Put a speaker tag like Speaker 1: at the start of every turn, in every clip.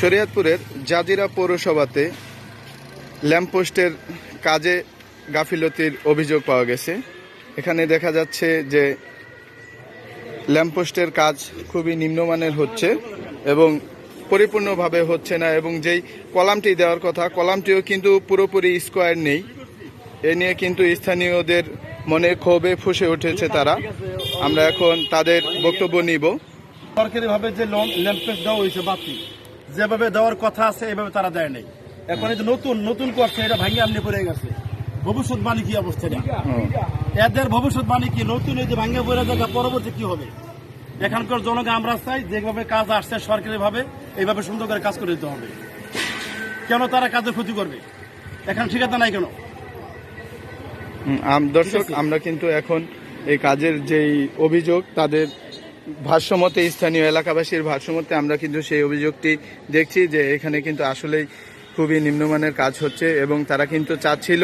Speaker 1: শরীয়তপুরের জাজিরা পৌরসভাতে ল্যাম্পপোস্টের কাজে গাফিলতির অভিযোগ পাওয়া গেছে। এখানে দেখা যাচ্ছে যে ল্যাম্পপোস্টের কাজ খুবই নিম্নমানের হচ্ছে এবং পরিপূর্ণভাবে হচ্ছে না এবং যেই কলামটি দেওয়ার কথা, কলামটিও কিন্তু পুরোপুরি স্কোয়ার নেই। এ নিয়ে কিন্তু স্থানীয়দের মনে ক্ষোভে ফুসে উঠেছে তারা। আমরা এখন তাদের বক্তব্য নিব।
Speaker 2: সরকারি ভাবে যে লোন ল্যাম্পেস দেওয়া হয়েছে বাতি যেভাবে দেওয়ার কথা আছে এভাবে তারা দেয় নাই। এখন এই যে নতুন নতুন করছে এটা ভাঙে আমনি পড়ে গেছে। ভবিষ্যৎবাণী কি অবস্থা এদের ভবিষ্যৎবাণী কি? নতুন এই যে ভাঙে পড়ে জায়গা পরবর্তী কি হবে? এখানকার জনগণ আমরা চাই যেভাবে কাজ আসছে সরকারি ভাবে এইভাবে সুন্দর করে কাজ করে দিতে হবে। কেন তারা কাজের ক্ষতি করবে? এখন ঠিকানা নাই কেন?
Speaker 1: দর্শক আমরা কিন্তু এখন এই কাজের যেই অভিযোগ তাদের ভাষ্যমতে স্থানীয় এলাকাবাসীর ভাষ্যমতে আমরা কিন্তু সেই অভিযোগটি দেখছি যে এখানে কিন্তু আসলেই খুবই নিম্নমানের কাজ হচ্ছে এবং তারা কিন্তু চাচ্ছিল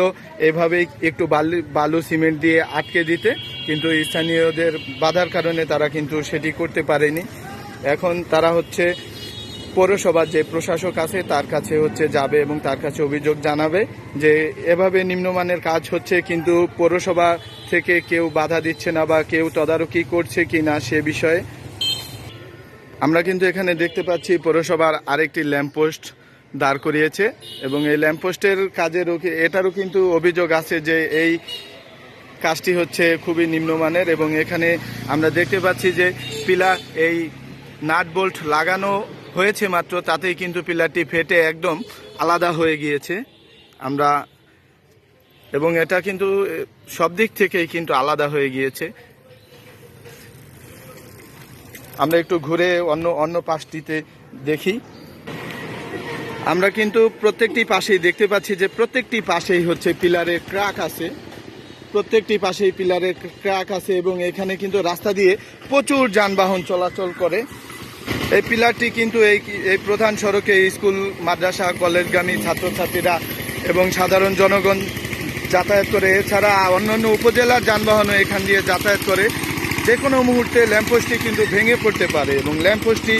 Speaker 1: এভাবেই একটু বালু বালু সিমেন্ট দিয়ে আটকে দিতে, কিন্তু স্থানীয়দের বাধার কারণে তারা কিন্তু সেটি করতে পারেনি। এখন তারা হচ্ছে পৌরসভার যে প্রশাসক আছে, তার কাছে হচ্ছে যাবে এবং তার কাছে অভিযোগ জানাবে যে এভাবে নিম্নমানের কাজ হচ্ছে, কিন্তু পৌরসভা থেকে কেউ বাধা দিচ্ছে না বা কেউ তদারকি করছে কি না সে বিষয়ে। আমরা কিন্তু এখানে দেখতে পাচ্ছি পৌরসভার আরেকটি ল্যাম্পপোস্ট দাঁড় করিয়েছে এবং এই ল্যাম্পপোস্টের কাজেরও কি- এটারও কিন্তু অভিযোগ আছে যে এই কাজটি হচ্ছে খুবই নিম্নমানের এবং এখানে আমরা দেখতে পাচ্ছি যে পিলার এই নাট বোল্ট লাগানো হয়েছে মাত্র, তাতেই কিন্তু পিলারটি ফেটে একদম আলাদা হয়ে গিয়েছে। আমরা এবং এটা কিন্তু সব দিক থেকেই কিন্তু আলাদা হয়ে গিয়েছে। আমরা একটু ঘুরে অন্য অন্য পাশটিতে দেখি। আমরা কিন্তু প্রত্যেকটি পাশেই দেখতে পাচ্ছি যে প্রত্যেকটি পাশেই হচ্ছে পিলারের ক্রাক আছে। প্রত্যেকটি পাশেই পিলারের ক্র্যাক আছে এবং এখানে কিন্তু রাস্তা দিয়ে প্রচুর যানবাহন চলাচল করে। এই পিলারটি কিন্তু এই এই প্রধান সড়কে স্কুল, মাদ্রাসা, কলেজগামী ছাত্রছাত্রীরা এবং সাধারণ জনগণ যাতায়াত করে। এছাড়া অন্যান্য উপজেলার যানবাহনও এখান দিয়ে যাতায়াত করে। যে কোনো মুহূর্তে ল্যাম্পপোস্টটি কিন্তু ভেঙে পড়তে পারে এবং ল্যাম্পপোস্টটি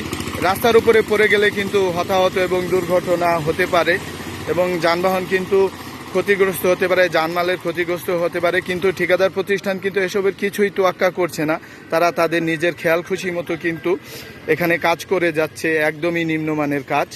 Speaker 1: রাস্তার উপরে পড়ে গেলে কিন্তু হতাহত এবং দুর্ঘটনা হতে পারে এবং যানবাহন কিন্তু ক্ষতিগ্রস্ত হতে পারে জানমালের ক্ষতিগ্রস্ত হতে পারে। কিন্তু ঠিকাদার প্রতিষ্ঠান কিন্তু এসবের কিছুই তোয়াক্কা করছে না। তারা তাদের নিজের খেয়াল খুশি মতো কিন্তু এখানে কাজ করে যাচ্ছে, একদমই নিম্নমানের কাজ।